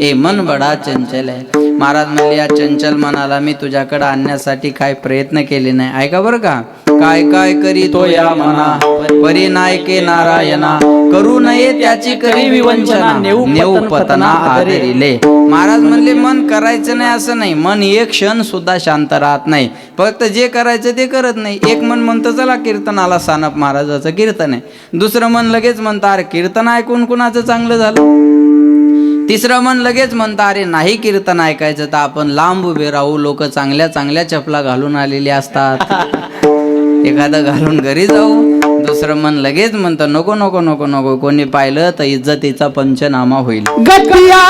ए मन बडा चंचल आहे. महाराज म्हणले या चंचल मनाला मी तुझ्याकडे आणण्यासाठी काय प्रयत्न केले नाही. ऐका बरं का? काय काय करी तो या मना? परी नायके नारायणा करू नये त्याची करी विवंचना. नेऊ पतना आदरिले. महाराज म्हणले मन करायचं नाही असं नाही. मन एक क्षण सुद्धा शांत राहत नाही. फक्त जे करायचं ते करत नाही. एक मन म्हणतं चला कीर्तनाला सानप महाराजाचं कीर्तन आहे. दुसरं मन लगेच म्हणतं अरे कीर्तन ऐकून कुणाचं चांगलं झालं? तिसरं मन लगेच म्हणतं अरे नाही कीर्तन ऐकायचं तर आपण लांब उभे राहू. लोक चांगल्या चांगल्या चपला घालून आलेली असतात. एखादं घालून घरी जाऊ. दुसरं मन लगेच म्हणतं नको नको नको नको. कोणी पाहिलं तर इज्जतीचा पंचनामा होईल. गतिया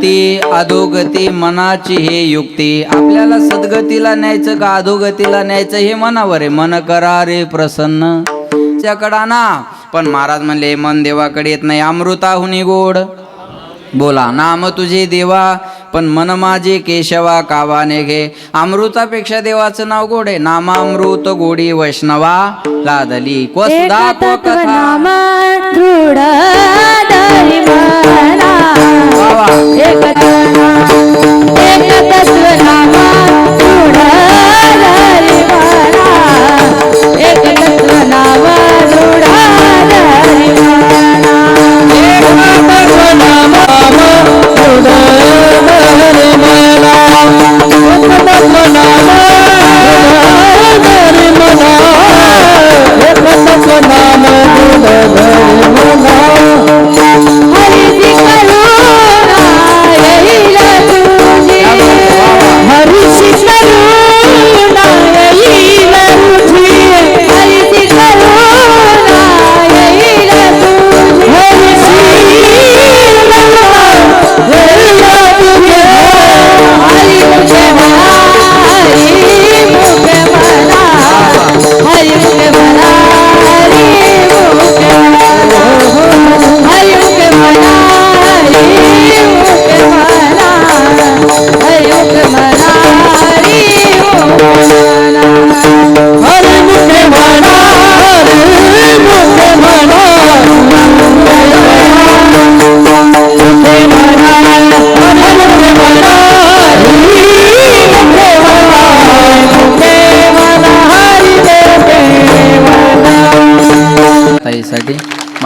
गती अधोगती मनाची हे युक्ती. आपल्याला सद्गतीला न्यायचं का अधोगतीला न्यायचं हे मनावर आहे. मन करा रे प्रसन्न. त्याकडा ना पण महाराज म्हणले मन देवाकडे येत नाही. अमृताहुनी गोड. बोला नाम तुझे देवा. पण मन माझे केशवा कावाने घे. अमृतापेक्षा देवाचं नाव गोड आहे. नामामृत गोडी वैष्णवा लादली. क्वसुधा क्व एकता एकता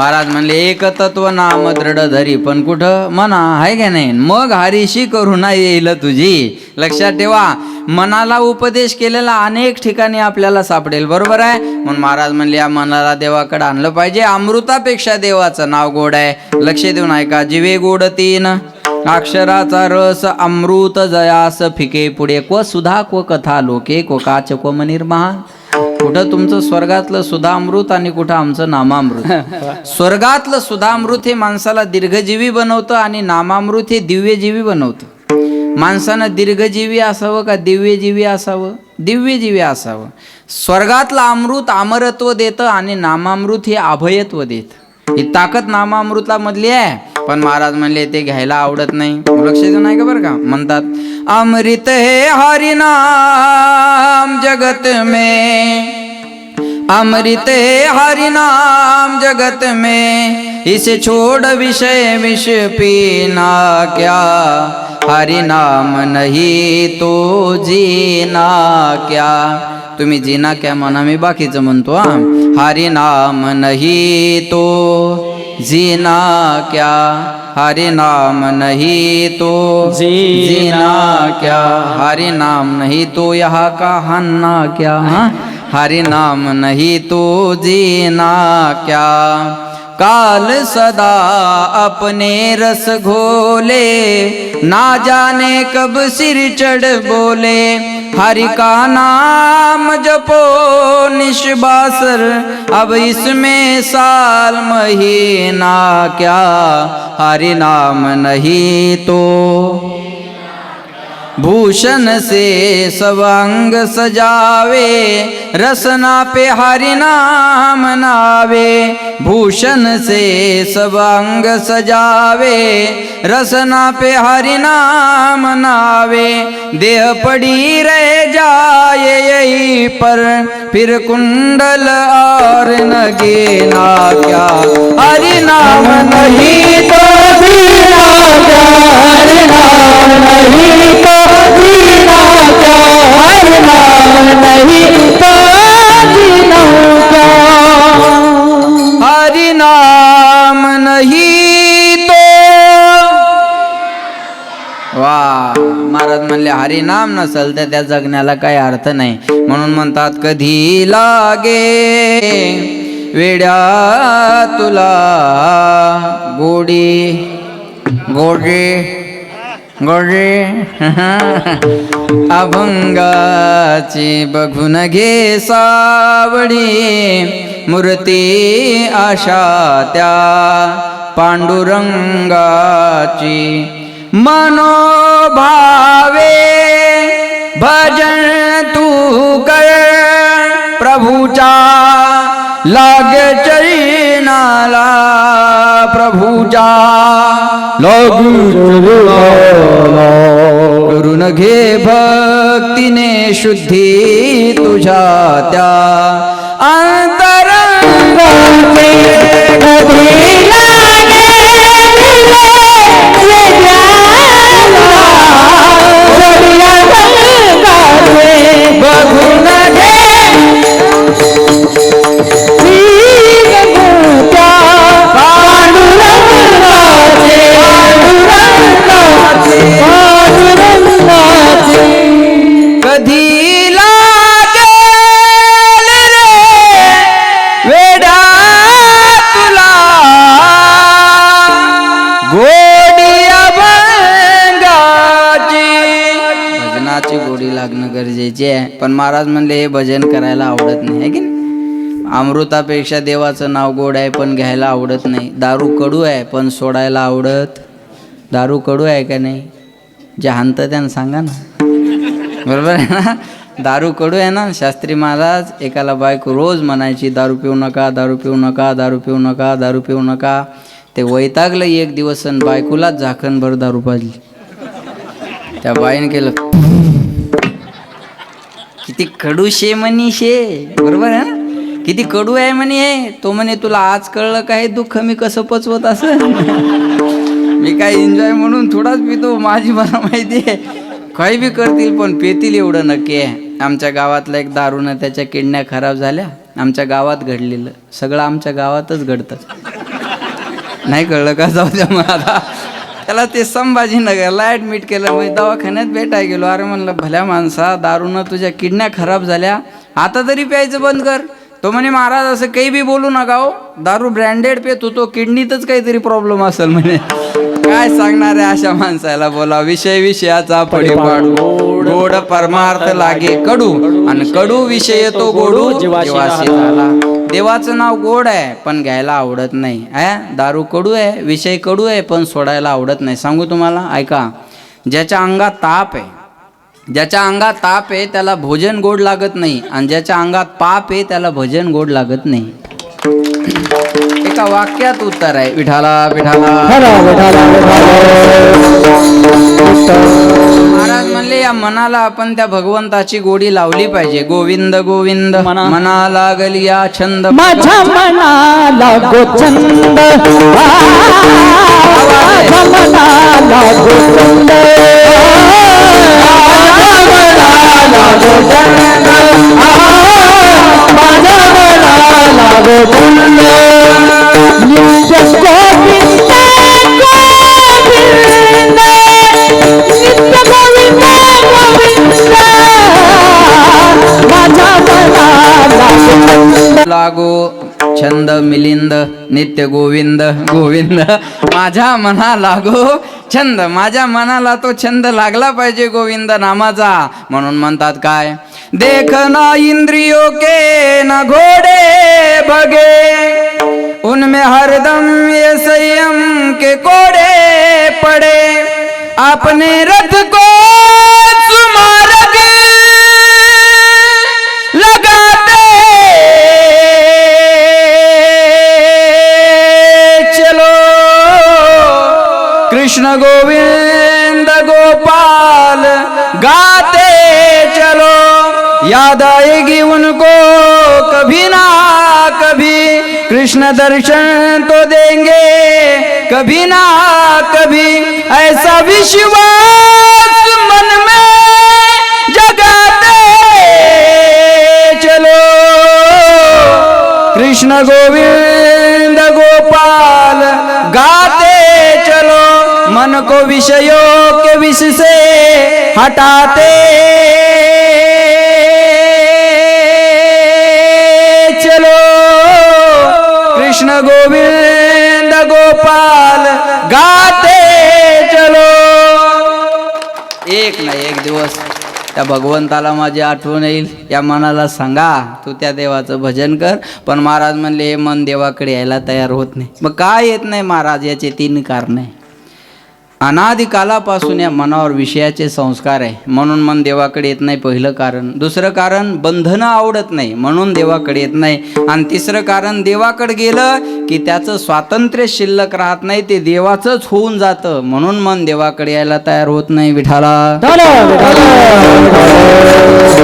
महाराज म्हणले एक तत्व नाम दृढ धरी पण कुठं? म्हणा आहे का नाही? मग हरीशी करुणा येईल तुझी. लक्षात ठेवा मनाला उपदेश केलेला अनेक ठिकाणी आपल्याला सापडेल बरोबर आहे? म्हणून महाराज म्हणले या मनाला देवाकडे आणलं पाहिजे अमृतापेक्षा देवाचं नाव गोड आहे. लक्ष देऊन ऐका जिवे गोड तीन अक्षराचा रस अमृत जयास फिके पुढे क्व सुधा क्व कथा लोके क्व काच क्व मनिर्महा. कुठं तुमचं स्वर्गातलं सुधामृत आणि कुठं आमचं नामामृत? स्वर्गातलं सुधामृत हे माणसाला दीर्घजीवी बनवतं आणि नामामृत हे दिव्यजीवी बनवतं. माणसानं दीर्घजीवी असावं का दिव्यजीवी असावं? दिव्यजीवी असावं. स्वर्गातलं अमृत अमरत्व देतं आणि नामामृत हे अभयत्व देतं. ही ताकद नामामृता मधली आहे. पण महाराज म्हणले ते घ्यायला आवडत नाही. लक्ष देऊन नाही का बरं का? म्हणतात अमृत हे हरिनाम जगत में अमृत हरि नाम जगत में इसे छोड़ विषय विष पीना क्या? हरि नाम नहीं तो जीना क्या? तुम्ही जीना क्या म्हणा मी बाकीचं म्हणतो हा. हरि नाम नहीं तो जीना क्या? हरि नाम नहीं तो जीना क्या? हरि नाम नहीं तो यहाँ का हन्ना क्या? हाँ? हरि नाम नहीं तो जीना क्या? काल सदा अपने रस घोले, ना जाने कब सिर चढ़ बोले। हरि का नाम जपो निष्बासर, अब इसमें साल महीना क्या? हरि नाम नहीं तो। भूषण से सवंग सजावे रसना पे हरि नाम नावे। भूषण से सवंग सजावे रसना पे हरि नाम नावे। देह पड़ी रह जाए यही पर फिर कुंडल और नगे ना क्या। हरि नाम नहीं तो जीना क्या हरि नाम नहीं तो हरि नाम नहीं तो. जीना हरि नाम नहीं तो वा महाराज म्हणले हरिनाम नसेल तर त्या जगण्याला काही अर्थ नाही. म्हणून म्हणतात कधी लागे वेड्या तुला गोडी गोडी. गोडी अभंगाची बघून घे सावडी, मूर्ती आशा त्या। पांडुरंगाची मनोभावे भजन तू कर, प्रभूचा। लाग चैनाला प्रभूचा करून घे भक्तीने शुद्धी तुझ्या त्या अंतरंगाचे पण महाराज म्हणले हे भजन करायला आवडत नाही आहे की अमृतापेक्षा देवाचं नाव गोड आहे पण घ्यायला आवडत नाही. दारू कडू आहे पण सोडायला आवडत. दारू कडू आहे का नाही? जे हाणतं त्यानं सांगा ना. बरोबर आहे ना? दारू कडू आहे ना? शास्त्री महाराज एकाला बायको रोज म्हणायची दारू पिऊ नका दारू पिऊ नका दारू पिऊ नका दारू पिऊ नका. ते वैतागलं एक दिवस आणि बायकोलाच झाकणभर दारू पाजली. त्या बाईने केलं. किती कडू शे म्हणी शे बरोबर आहे ना? किती कडू आहे म्हणे हे तो म्हणे तुला आज कळलं काय दुःख मी कसं पचवत असं? मी काय एन्जॉय म्हणून थोडाच पितो माझी मला माहिती आहे. काही बी करतील पण पेतील एवढं नक्की आहे. आमच्या गावातला एक दारूनं त्याच्या किडण्या खराब झाल्या. आमच्या गावात घडलेलं. सगळं आमच्या गावातच घडतं. नाही कळलं का? जाऊ द्या मला आता. त्याला ते संभाजीनगरला ॲडमिट केलं. मग दवाखान्यात भेटाय गेलो. अरे म्हणलं भल्या माणसा दारूनं तुझ्या किडण्या खराब झाल्या. आता तरी प्यायचं बंद कर. तो म्हणे महाराज असं काही बी बोलू नका हो. दारू ब्रँडेड पेतो. तो किडनीतच काहीतरी प्रॉब्लेम असेल. म्हणे. काय सांगणार आहे अशा माणसाला? बोला विषय विषयाचा पडे पाडू. गोड परमार्थ लागे कडू. आणि कडू विषय तो गोडू जीवाशी झाला. देवाचं नाव गोड आहे पण घ्यायला आवडत नाही. आहे दारू कडू आहे विषय कडू आहे पण सोडायला आवडत नाही. सांगू तुम्हाला? ऐका. ज्याच्या अंगात ताप आहे ज्याच्या अंगात ताप आहे त्याला भोजन गोड लागत नाही. आणि ज्याच्या अंगात पाप आहे त्याला भजन गोड लागत नाही. एका वाक्यात उत्तर आहे. विठाला विठाला. महाराज म्हणले या मनाला आपण त्या भगवंताची गोडी लावली पाहिजे. गोविंद गोविंद मना- मना लागली या छंद. माझ्या मनाला गोचंद माझ्या मनाला गोचंद माझ्या मनाला गोचंद माझ्या मनाला गोचंद नित्य गोविंद लागो छंद मिलिंद नित्य गोविंद गोविंद. माझ्या मना लागो छंद. माझ्या मनाला तो छंद लागला पाहिजे गोविंद नामाचा. म्हणून म्हणतात काय? देख ना इंद्रियो के ना घोडे बगे. उनमें हरदम ये संयम के कोड़े पड़े। अपने रथ को सुमारक लगाते। चलो। कृष्ण गोविंद गोपाल गाते चलो। याद आएगी उनको कभी ना कभी। कृष्ण दर्शन तो देंगे। कभी ना, कभी ऐसा विश्वास मन में जगाते। चलो। कृष्ण गोविंद गोपाल, गाते चलो। मन को विषयों के विष से हटाते। त्या भगवंताला माझी आठवण येईल. या मनाला सांगा तू त्या देवाचं भजन कर. पण महाराज म्हणले हे मन देवाकडे यायला तयार होत नाही. मग काय येत नाही महाराज याचे तीन कारण? आहे अनादि कालापासून या मनावर विषयाचे संस्कार आहे. म्हणून मन देवाकडे येत नाही पहिलं कारण. दुसरं कारण बंधनं आवडत नाही. म्हणून देवाकडे येत नाही. आणि तिसरं कारण देवाकडे गेलं की त्याचं स्वातंत्र्य शिल्लक राहत नाही ते देवाचंच होऊन जातं. म्हणून मन देवाकडे यायला तयार होत नाही विठाला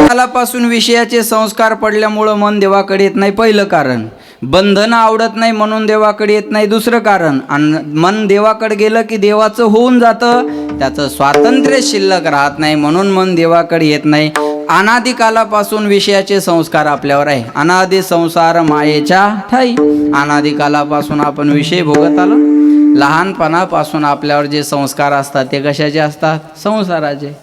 कालापासून विषयाचे संस्कार पडल्यामुळं मन देवाकडे येत नाही पहिलं कारण. बंधनं आवडत नाही म्हणून देवाकडे येत नाही दुसरं कारण. आणि मन देवाकडे गेलं की देवाचं होऊन जातं. त्याचं स्वातंत्र्य शिल्लक राहत नाही म्हणून मन देवाकडे येत नाही. अनादिकालापासून विषयाचे संस्कार आपल्यावर आहे. अनादि संसार मायेच्या ठाई. अनादिकालापासून आपण विषय भोगत आलो. लहानपणापासून आपल्यावर जे संस्कार असतात ते कशाचे असतात? संसाराचे.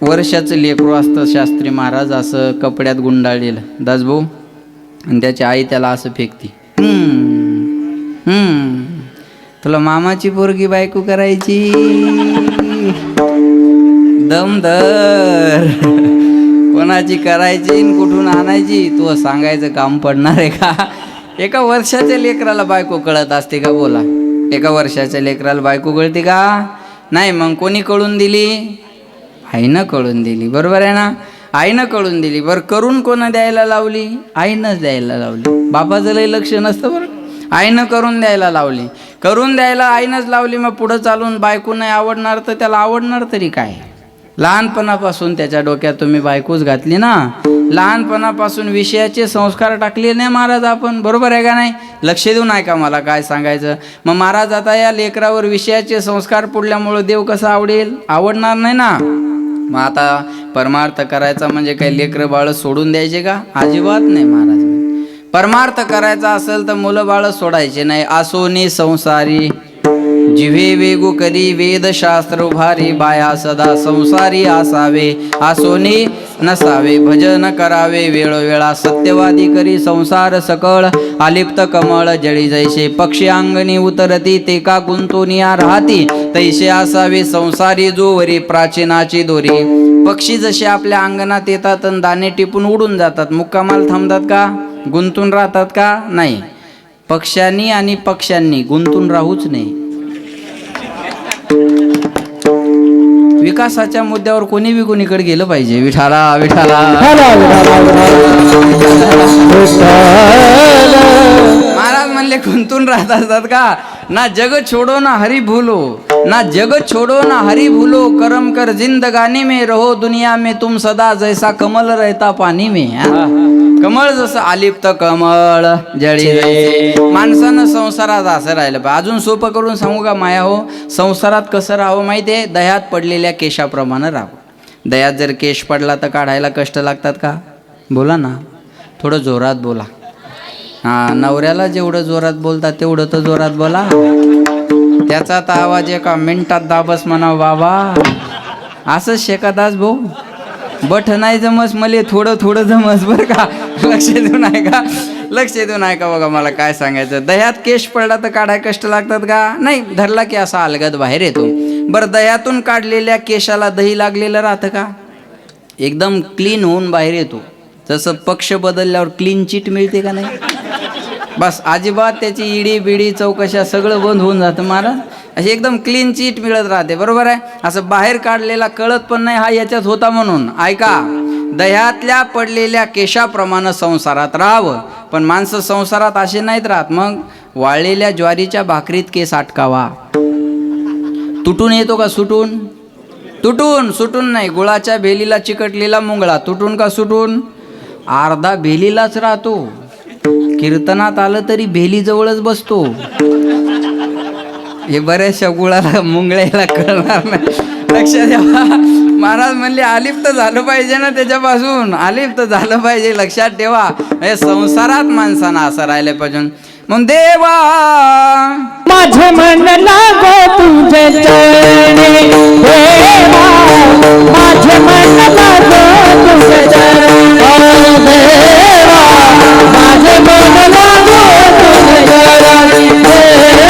वर्षाचं लेकरू असतं शास्त्री महाराज असं कपड्यात गुंडाळलेलं. दासभाऊ आणि त्याची आई त्याला असं फेकती. "हम्म, तुला मामाची पोरगी बायको करायची. दमदर कोणाची करायची कुठून आणायची? तू सांगायचं काम पडणार आहे का? एका वर्षाच्या लेकराला बायको कळत असते का? बोला. एका वर्षाच्या लेकराला बायको कळते का? नाही मग कोणी कळून दिली? आईनं कळून दिली. बरोबर आहे ना? आईनं कळून दिली. बरं करून कोणं द्यायला लावली? आईनंच द्यायला लावली. बापाचं लय लक्ष नसतं बरं. आईनं करून द्यायला लावली. करून द्यायला आईनंच लावली मग पुढं चालून बायको नाही आवडणार तर त्याला आवडणार तरी काय? लहानपणापासून त्याच्या डोक्यात तुम्ही बायकोच घातली ना? लहानपणापासून विषयाचे संस्कार टाकले नाही महाराज आपण. बरोबर आहे का नाही? लक्ष देऊ नाही का मला काय सांगायचं. मग महाराज आता या लेकरावर विषयाचे संस्कार पडल्यामुळं देव कसा आवडेल? आवडणार नाही ना? मग आता परमार्थ करायचा म्हणजे काही लेकरं बाळ सोडून द्यायचे का? अजिबात नाही महाराज. परमार्थ करायचा असेल तर मुलं बाळ सोडायचे नाही. आसोनी संसारी. जिव्हे वेगु करी वेदशास्त्र उभारी बाया सदा संसारी असावे. आसोनी नसावे भजन करावे वेळोवेळा सत्यवादी करी संसार सकळ. आलिप्त कमळ जळी जैसे पक्षी अंगणी उतरती ते का गुंतोनिया राहती? तैसे असावे संसारी जोवरी प्राचीनाची दोरी. पक्षी जसे आपल्या अंगणात येतात आणि दाणे टिपून उडून जातात मुक्कामाल थांबतात का? गुंतून राहतात का? नाही. पक्ष्यांनी आणि पक्ष्यांनी गुंतून राहूच नाही विकासाच्या मुद्द्यावर कोणी बी कोणीकडे गेलं पाहिजे. विठाला विठाला. महाराज म्हणले गुंतून राहत असतात का? ना जग छोडो ना हरी भूलो. ना जग छोडो ना हरी भूलो. करम कर जिंदगानी में रहो दुनिया में. तुम सदा जैसा कमल रहता पाणी में? कमळ जसं आलिप्त कमळ जळी. माणसानं संसारात असं राहिलं पाहिजे. अजून सोपं करून सांगू का माया हो? संसारात कसं राहावं माहिती आहे? दह्यात पडलेल्या केशाप्रमाणे राहावं. दह्यात जर केश पडला तर काढायला कष्ट लागतात का? बोला ना. थोडं जोरात बोला. हा नवऱ्याला जेवढं जोरात बोलतात तेवढं तर जोरात बोला. त्याचा तर आवाज एका मिनिटात दाबस म्हणा बाबा असंच शेकादास भाऊ. बठ नाही जमस मले थोडं थोडं जमस बरं का? लक्ष देऊन आहे का? लक्ष देऊन आहे का बघा मला काय सांगायचं? दह्यात केश पडला तर काढाय कष्ट लागतात का? नाही धरला की असा अलगद बाहेर येतो. बरं दह्यातून काढलेल्या केशाला दही लागलेलं राहतं का? एकदम क्लीन होऊन बाहेर येतो. जसं पक्ष बदलल्यावर क्लीन चिट मिळते का नाही? बस अजिबात त्याची इडी बिडी चौकशा सगळं बंद होऊन जातं. महाराज अशी एकदम क्लीन चीट मिळत राहते बरोबर आहे? असं बाहेर काढलेला कळत पण नाही हा याच्यात होता म्हणून. ऐका दह्यातल्या पडलेल्या केशाप्रमाणे संसारात राहावं. पण माणसं संसारात असे नाहीत राहत. मग वाळलेल्या ज्वारीच्या भाकरीत केस अटकावा तुटून येतो का सुटून? तुटून सुटून नाही. गुळाच्या भेलीला चिकटलेला मुंगळा. तुटून का सुटून? अर्धा भेलीलाच राहतो. कीर्तनात आलं तरी भेलीजवळच बसतो. हे बऱ्याचशा गुळाला मुंगळ्याला कळणार नाही. लक्ष द्यावा महाराज म्हणले आलिप्त झालं पाहिजे ना त्याच्यापासून. आलिप्त झालं पाहिजे लक्षात ठेवा. हे संसारात माणसानं असं राहिलं पाहिजे. मग देवा माझे मन लागो तुझे चरणी. देवा माझे मन लागो तुझे चरणी. देवा माझे मन लागो तुझे चरणी.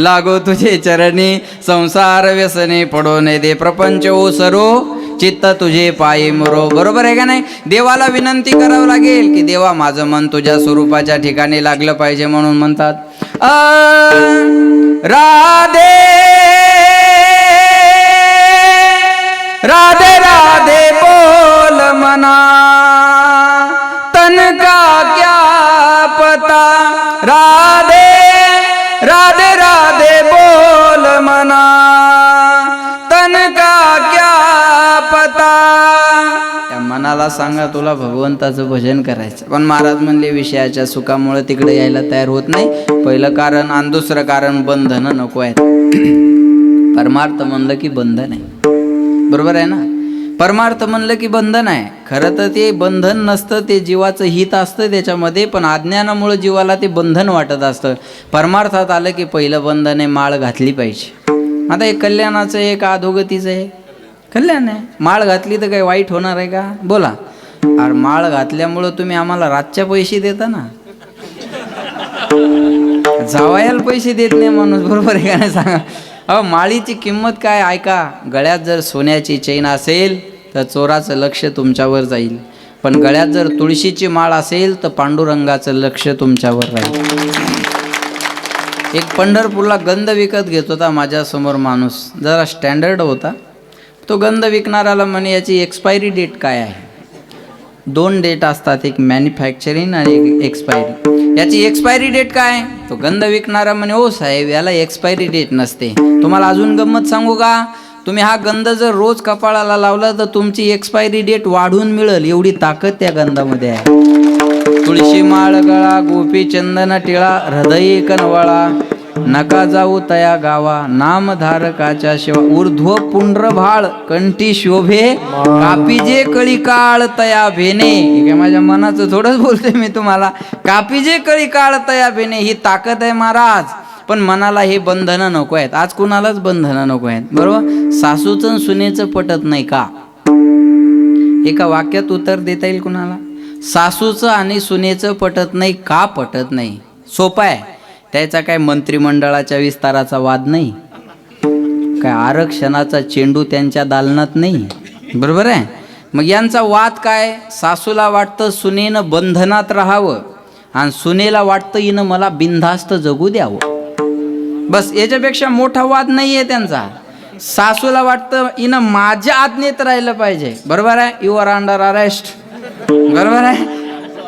लागो तुझे चरणी संसार व्यसने पडो नये दे प्रपंच ओसरो चित्त तुझे पायी मुरो. बरोबर आहे का नाही? देवाला विनंती करावं लागेल की देवा माझं मन तुझ्या स्वरूपाच्या ठिकाणी लागलं पाहिजे म्हणून म्हणतात. राधे राधे राधे बोल मना. तन का क्या पता राधे राधे मनाला सांगा तुला भगवंताचं भजन करायचं. पण महाराज म्हणले विषयाच्या सुखामुळे तिकडे यायला तयार होत नाही. पहिलं कारण आणि दुसरं कारण बंधनं नको आहेत. परमार्थ म्हणलं की बंधन आहे. बरोबर आहे ना? परमार्थ म्हणलं की बंधन आहे. खरं तर ते बंधन नसतं ते जीवाचं हित असतं त्याच्यामध्ये पण अज्ञानामुळं जीवाला ते बंधन वाटत असतं. परमार्थात आलं की पहिलं बंधन आहे माळ घातली पाहिजे. आता एक कल्याणाचं एक अधोगतीचं आहे? कल्याण आहे. माळ घातली तर काही वाईट होणार आहे का? बोला. अरे माळ घातल्यामुळं तुम्ही आम्हाला रातच्या पैसे देता ना? जावायला पैसे देत नाही माणूस बरोबर आहे का नाही सांगा? अहो माळीची किंमत काय? ऐका गळ्यात जर सोन्याची चैन असेल तर चोराचं लक्ष तुमच्यावर जाईल. पण गळ्यात जर तुळशीची माळ असेल तर पांडुरंगाचं लक्ष तुमच्यावर राहील. एक पंढरपूरला गंध विकत घेत होता माझ्यासमोर माणूस. जरा स्टँडर्ड होता. तो गंध विकणाराला म्हणे याची एक्सपायरी डेट काय आहे? दोन डेट असतात एक मॅन्युफॅक्चरिंग आणि एक एक्सपायरी याची एक्सपायरी डेट काय? तो गंध विकणारा म्हणे ओ साहेब याला एक्सपायरी डेट नसते. तुम्हाला अजून गंमत सांगू का? तुम्ही हा गंध जर रोज कपाळाला लावला तर तुमची एक्सपायरी डेट वाढून मिळेल. एवढी ताकद त्या गंधामध्ये आहे. तुळशी माळ गळा गोपी चंदन टिळा हृदय कनवळा नका जाऊ तया गावा नामधारकाच्या शिवा. ऊर्ध्व पुंड्रभाळ कंठी शोभे कापीजे कळी काळ तया भेने. हे माझ्या मनाचं थोडंच बोलते मी तुम्हाला. कापीजे कळी काळ तया भेने ही ताकद आहे महाराज. पण मनाला हे बंधनं नको आहेत. आज कुणालाच बंधनं नको आहेत. बरोबर? सासूचं आणि सुनेचं पटत नाही का? एका वाक्यात उत्तर देता येईल कुणाला? सासूचं आणि सुनेचं पटत नाही का पटत नाही? सोपं आहे. त्याचा काय मंत्रिमंडळाच्या विस्ताराचा वाद नाही? काय आरक्षणाचा चेंडू त्यांच्या दालनात नाही? बरोबर आहे? मग यांचा वाद काय? सासूला वाटतं सुनेनं बंधनात राहावं आणि सुनेला वाटतं हिनं मला बिनधास्त जगू द्यावं. बस याच्यापेक्षा मोठा वाद नाही आहे त्यांचा. सासूला वाटतं हिनं माझ्या आज्ञेत राहिलं पाहिजे. बरोबर आहे? यू आर अंडर अरेस्ट बरोबर आहे?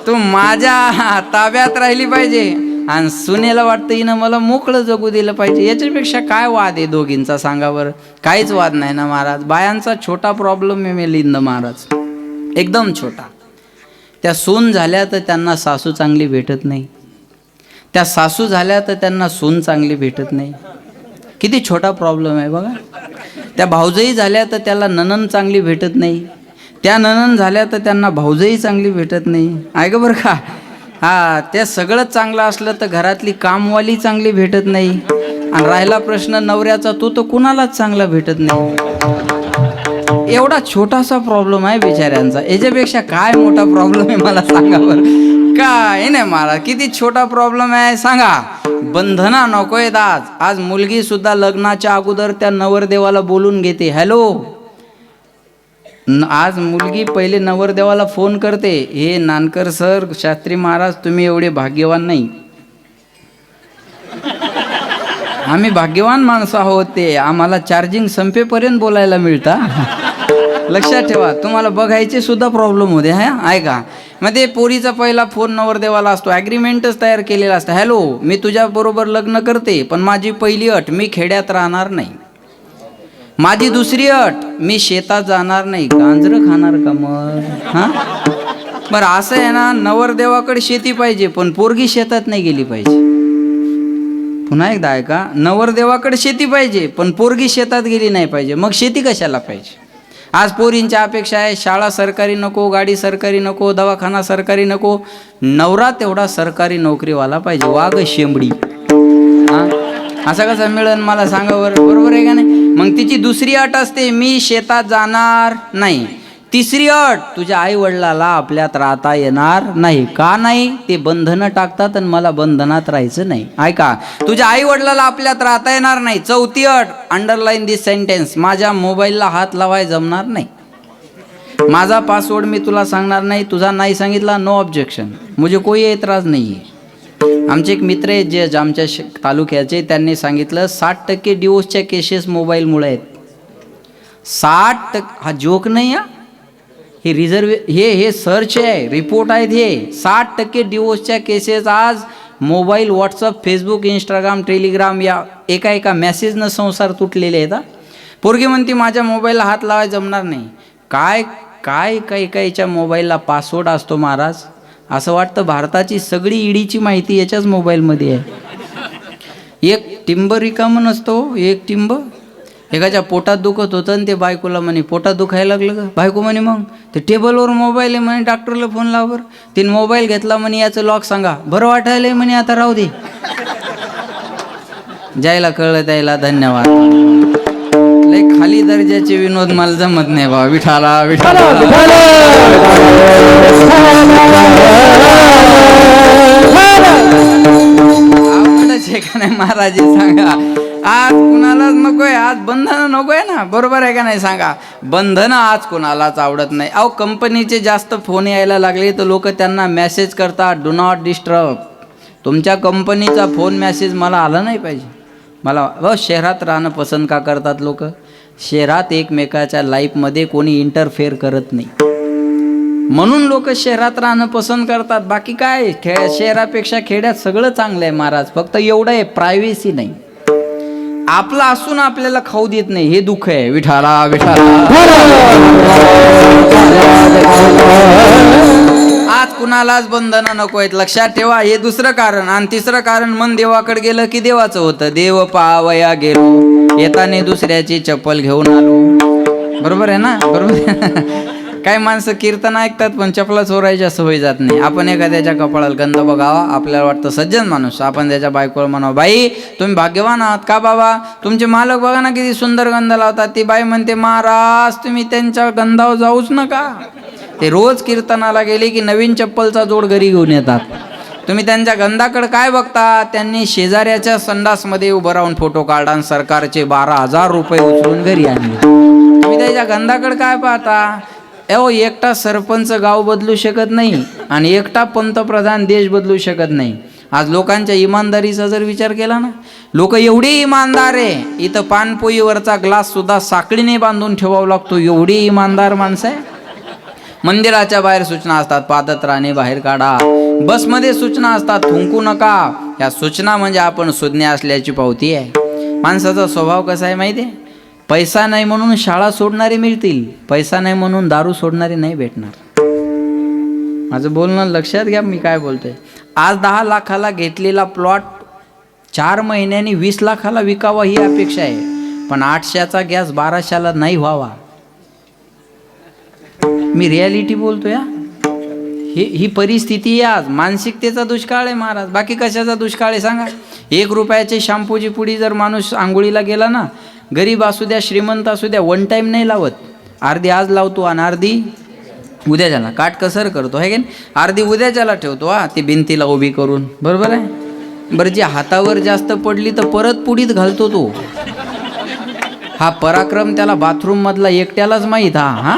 तू माझ्या ताब्यात राहिली पाहिजे. आणि सुनेला वाटतं हिनं मला मोकळं जगू दिलं पाहिजे. याच्यापेक्षा काय वाद आहे दोघींचा? सांगा बरं. काहीच वाद नाही ना महाराज. बायांचा छोटा प्रॉब्लेम आहे मिलिंद महाराज. एकदम छोटा. त्या सून झाल्या तर त्यांना सासू चांगली भेटत नाही. त्या सासू झाल्या तर त्यांना सून चांगली भेटत नाही. किती छोटा प्रॉब्लेम आहे बघा. त्या भाऊजही झाल्या तर त्याला ननन चांगली भेटत नाही. त्या ननन झाल्या तर त्यांना भाऊजही चांगली भेटत नाही. आहे का बरं का? हा ते सगळंच चांगलं असलं तर घरातली कामवाली चांगली भेटत नाही. आणि राहिला प्रश्न नवऱ्याचा तो तर कुणालाच चांगला भेटत नाही. एवढा छोटासा प्रॉब्लेम आहे बिचाऱ्यांचा. याच्यापेक्षा काय मोठा प्रॉब्लेम आहे मला सांगा बरं. काय नाही मला किती छोटा प्रॉब्लेम आहे सांगा. बंधना नकोय आज. आज मुलगी सुद्धा लग्नाच्या अगोदर त्या नवरदेवाला बोलून घेते. हॅलो आज मुलगी पहिले नवरदेवाला फोन करते. हे नानकर सर शास्त्री महाराज तुम्ही एवढे भाग्यवान नाही. आम्ही भाग्यवान माणसं आहोत ते. आम्हाला चार्जिंग संपेपर्यंत बोलायला मिळता. लक्षात ठेवा तुम्हाला बघायचे सुद्धा प्रॉब्लेम होते हा? ऐका. मग ते पोरीचा पहिला फोन नवरदेवाला असतो. ॲग्रीमेंटच तयार केलेला असतं. हॅलो मी तुझ्याबरोबर लग्न करते पण माझी पहिली अट मी खेड्यात राहणार नाही. माझी दुसरी अट मी शेतात जाणार नाही गांजरं खाणार का मग? हां? बरं असं आहे ना नवरदेवाकडे शेती पाहिजे पण पोरगी शेतात नाही गेली पाहिजे. पुन्हा एकदा ऐका नवरदेवाकडे शेती पाहिजे पण पोरगी शेतात गेली नाही पाहिजे मग शेती कशाला पाहिजे? आज पोरींच्या अपेक्षा आहे शाळा सरकारी नको गाडी सरकारी नको दवाखाना सरकारी नको नवरा तेवढा सरकारी नोकरीवाला पाहिजे वाघ शेंबडी. हां? असं कसं मिळेल मला सांगा बरं बरोबर आहे का नाही? मग तिची दुसरी अट असते मी शेतात जाणार नाही. तिसरी अट तुझ्या आई वडिलाला आपल्यात राहता येणार नाही. का नाही? ते बंधनं टाकतात आणि मला बंधनात राहायचं नाही. ऐका तुझ्या आई वडिलाला आपल्यात राहता येणार नाही. चौथी अट अंडरलाईन दिस सेंटेन्स माझ्या मोबाईलला हात लावाय जमणार नाही. माझा पासवर्ड मी तुला सांगणार नाही तुझा नाही सांगितला नो ऑब्जेक्शन मुझे कोई एतराज नाही आहे आमचे एक मित्र आहेत जे आमच्या श तालुक्याचे त्यांनी सांगितलं साठ टक्के डिवोर्सच्या केसेस मोबाईलमुळे आहेत. साठ टक्के हा जोक नाही हा? हे रिझर्व हे हे सर्च आहे रिपोर्ट आहेत हे. साठ टक्के डिवोर्सच्या केसेस आज mobile WhatsApp Facebook Instagram Telegram या एका एका मॅसेजनं संसार तुटलेले आहेत हा? पोरगी म्हणते माझ्या मोबाईलला हात लावाय जमणार नाही. काय काय काही काहीच्या मोबाईलला पासवर्ड असतो महाराज? असं वाटतं भारताची सगळी ईडीची माहिती याच्याच मोबाईलमध्ये आहे. एक टिंब रिकामं नसतो एक टिंब. एकाच्या पोटात दुखत होतं आणि ते बायकोला म्हणे पोटात दुखायला लागलं का? बायको म्हणे मग ते टेबलवर मोबाईल आहे म्हणे डॉक्टरला फोन लावर तिने मोबाईल घेतला म्हणे याचं लॉक सांगा. बरं वाटायला म्हणे आता राहू दे. जायला कळलं त्याला धन्यवाद. लय खाली दर्जाचे विनोद मला जमत नाही बा विठाला विठाला. आवडच आहे का नाही महाराज सांगा. आज कुणालाच नकोय आज बंधनं नकोय ना. बरोबर आहे का नाही सांगा. बंधनं आज कुणालाच आवडत नाही. अहो कंपनीचे जास्त फोन यायला लागले तर लोक त्यांना मेसेज करतात डू नॉट डिस्टर्ब तुमच्या कंपनीचा फोन मेसेज मला आला नाही पाहिजे. मला व शहरात राहणं पसंत का करतात लोक? शहरात एकमेकाच्या लाईफमध्ये कोणी इंटरफेअर करत नाही. म्हणून लोक शहरात राहणं पसंत करतात. बाकी काय? खे शहरापेक्षा खेड्यात सगळं चांगलं आहे महाराज. फक्त एवढं आहे प्रायव्हेसी नाही. आपलं असून आपल्याला खाऊ देत नाही. हे दुःख आहे. विठाला विठाला कुणालाच बंधनं नको आहेत. लक्षात ठेवा हे दुसरं कारण. आणि तिसरं कारण मन देवाकडे गेलं की देवाचं होतं. देव पावया गेलो. येताने दुसऱ्याची चप्पल घेऊन आलो. बरोबर आहे ना? बरोबर काही माणसं कीर्तन ऐकतात पण चपला असं सवय जात नाही. आपण एखाद्याच्या कपाळाला गंध बघावा आपल्याला वाटतं सज्जन माणूस. आपण त्याच्या बायकोला म्हणावं बाई तुम्ही भाग्यवान आहात का बाबा? तुमचे मालक बघा ना किती सुंदर गंध लावतात. ती बाई म्हणते महाराज तुम्ही त्यांच्या गंधावर जाऊच नका. ते रोज कीर्तनाला गेले की नवीन चप्पलचा जोड घरी घेऊन येतात. तुम्ही त्यांच्या गंधाकडे काय बघता? त्यांनी शेजाऱ्याच्या संडासमध्ये उभं राहून फोटो काढला आणि सरकारचे बारा हजार रुपये उचलून घरी आणले. तुम्ही त्याच्या गंधाकडे काय पाहता? अहो एकटा सरपंच गाव बदलू शकत नाही आणि एकटा पंतप्रधान देश बदलू शकत नाही. आज लोकांच्या इमानदारीचा जर विचार केला ना लोक एवढी इमानदार आहे इथं पानपोईवरचा ग्लास सुद्धा साखळीने बांधून ठेवावा लागतो. एवढी इमानदार माणसं आहे. मंदिराच्या बाहेर सूचना असतात पादत बाहेर काढा. बसमध्ये सूचना असतात थुंकू नका. या सूचना म्हणजे आपण सुज्ञ असल्याची पावती आहे. माणसाचा स्वभाव कसा आहे माहिती आहे? पैसा नाही म्हणून शाळा सोडणारे मिळतील पैसा नाही म्हणून दारू सोडणारे नाही भेटणार. माझं बोलणं लक्षात घ्या मी काय बोलतोय. आज दहा लाखाला घेतलेला प्लॉट चार महिन्यांनी वीस लाखाला विकावा ही अपेक्षा आहे. पण आठशेचा गॅस बाराशेला नाही व्हावा. मी रियालिटी बोलतोय हा ही ही परिस्थिती आहे आज. मानसिकतेचा दुष्काळ आहे महाराज. बाकी कशाचा दुष्काळ आहे सांगा. एक रुपयाची शॅम्पूची पुडी जर माणूस आंघोळीला गेला ना गरीब असू द्या श्रीमंत असू द्या वन टाईम नाही लावत. अर्धी आज लावतो आणि अर्धी उद्याच्याला काटकसर करतो आहे की नाही? अर्धी उद्याच्याला ठेवतो हा ती भिंतीला उभी करून. बरोबर आहे? बरं जी हातावर जास्त पडली तर परत पुडीत घालतो तो. हा पराक्रम त्याला बाथरूममधला एकट्यालाच माहीत हा हा?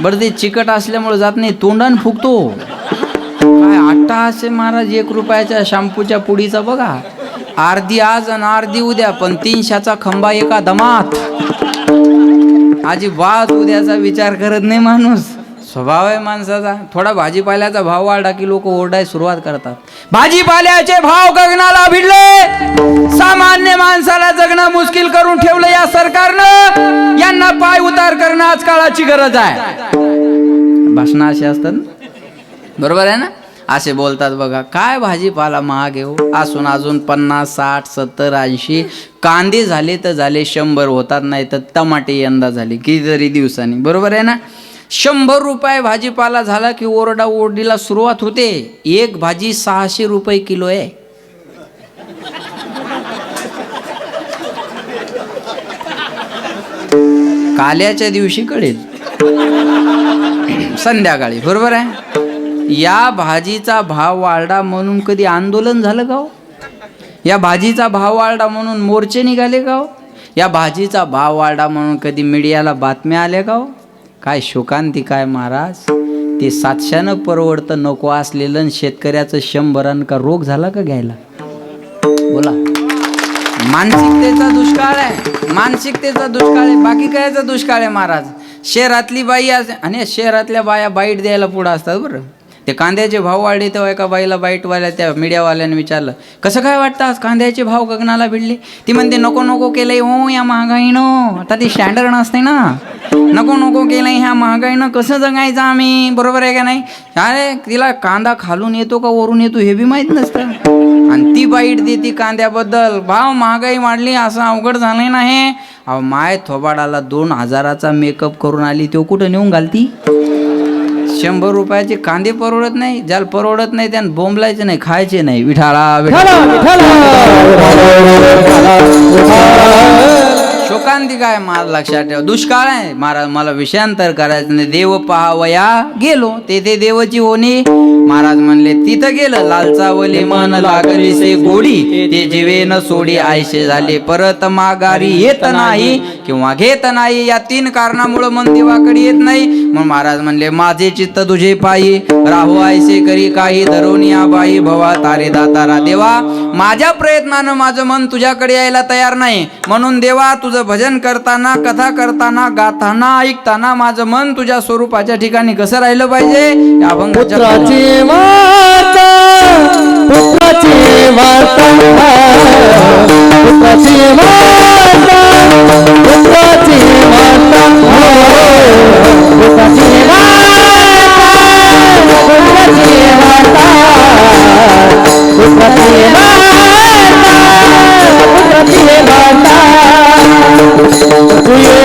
बरं ते चिकट असल्यामुळे जात नाही तोंडान फुकतो काय आठा असे महाराज एक रुपयाच्या शॅम्पूच्या पुडीचा बघा. अर्धी आज आणि अर्धी उद्या पण तीनशाचा खंबा एका दमात. आजी अजिबात उद्याचा विचार करत नाही माणूस. स्वभाव आहे. माणसाचा थोडा भाजीपाल्याचा भाव वाढला की लोक ओरडाय सुरुवात करतात. भाजीपाल्याचे भाव गगनाला भिडले. सामान्य माणसाला जगणं मुश्किल करून ठेवलं या सरकारनं. यांना पाय उतार करणं आज काळाची गरज आहे. भाषण अशी असतात ना? बरोबर आहे ना? असे बोलतात बघा काय भाजीपाला महाग येऊ हो? असून अजून पन्नास साठ सत्तर ऐंशी. कांदे झाले तर झाले शंभर होतात नाही तर टमाटे यंदा झाले कितीतरी दिवसांनी. बरोबर आहे ना? शंभर रुपये भाजीपाला झाला की ओरडा ओरडीला सुरुवात होते. एक भाजी सहाशे रुपये किलो आहे. काल्याच्या दिवशी कळेल. संध्याकाळी बरोबर आहे? या भाजीचा भाव वाढला म्हणून कधी आंदोलन झालं गाव हो? या भाजीचा भाव वाढला म्हणून मोर्चे निघाले गाव हो? या भाजीचा भाव वाढला म्हणून कधी मीडियाला बातम्या आल्या गाव काय शोकांती काय महाराज? ते सातशानं परवडतं नको असलेलं शेतकऱ्याचं शंभरान का रोग झाला का घ्यायला? बोला. मानसिकतेचा दुष्काळ आहे. मानसिकतेचा दुष्काळ आहे. बाकी कायचा दुष्काळ आहे महाराज? शहरातली बाई अस- आणि शहरातल्या बाया बाईट द्यायला पुढं असतात बरं. ते कांद्याचे भाव वाढले तेव्हा एका बाईला बाईटवाल्या त्या मीडियावाल्याने विचारलं कसं काय वाटतं आज कांद्याचे भाव गगनाला भिडले? ती म्हणते नको नको केलंय हो या महागाईनं. आता ती स्टँडर्ड नसते ना. नको नको केलंय ह्या महागाईनं. कसं जगायचं आम्ही? बरोबर आहे का नाही? अरे तिला कांदा खालून येतो का वरून येतो हे बी माहीत नसतं. आणि ती बाईट देते कांद्याबद्दल. भाव महागाई वाढली असं अवघड झालंय ना हे. अहो माय थोबाडाला दोन हजाराचा मेकअप करून आली तो कुठं नेऊन घालती? शंभर रुपयाचे कांदे परवडत नाही ज्याला परवडत नाही त्यानं बोंबलायचे नाही खायचे नाही. विठाळा विठाळा. काय महाराज लक्षात ठेवा. दुष्काळ आहे. महाराज मला विषयांतर करायचं नाही. देव पहावया गेलो. तेथे देवची होणी. महाराज म्हणले तिथं गेलं. लालचावली मन लागली से गोडी. ते जीवे न सोडी आयशे झाले. परत माघारी येत नाही किंवा घेत नाही. या तीन कारणामुळं मन देवाकडे येत नाही. मग महाराज म्हणले माझे चित्त तुझे पायी. राहू आयसे करी काही धरोनी बाई भवा तारे दातारा देवा. माझ्या प्रयत्नानं माझं मन तुझ्याकडे यायला तयार नाही. म्हणून देवा तुझं भजन करताना कथा करताना गाताना ऐकताना माझं मन तुझ्या स्वरूपाच्या ठिकाणी कसं राहिलं पाहिजे?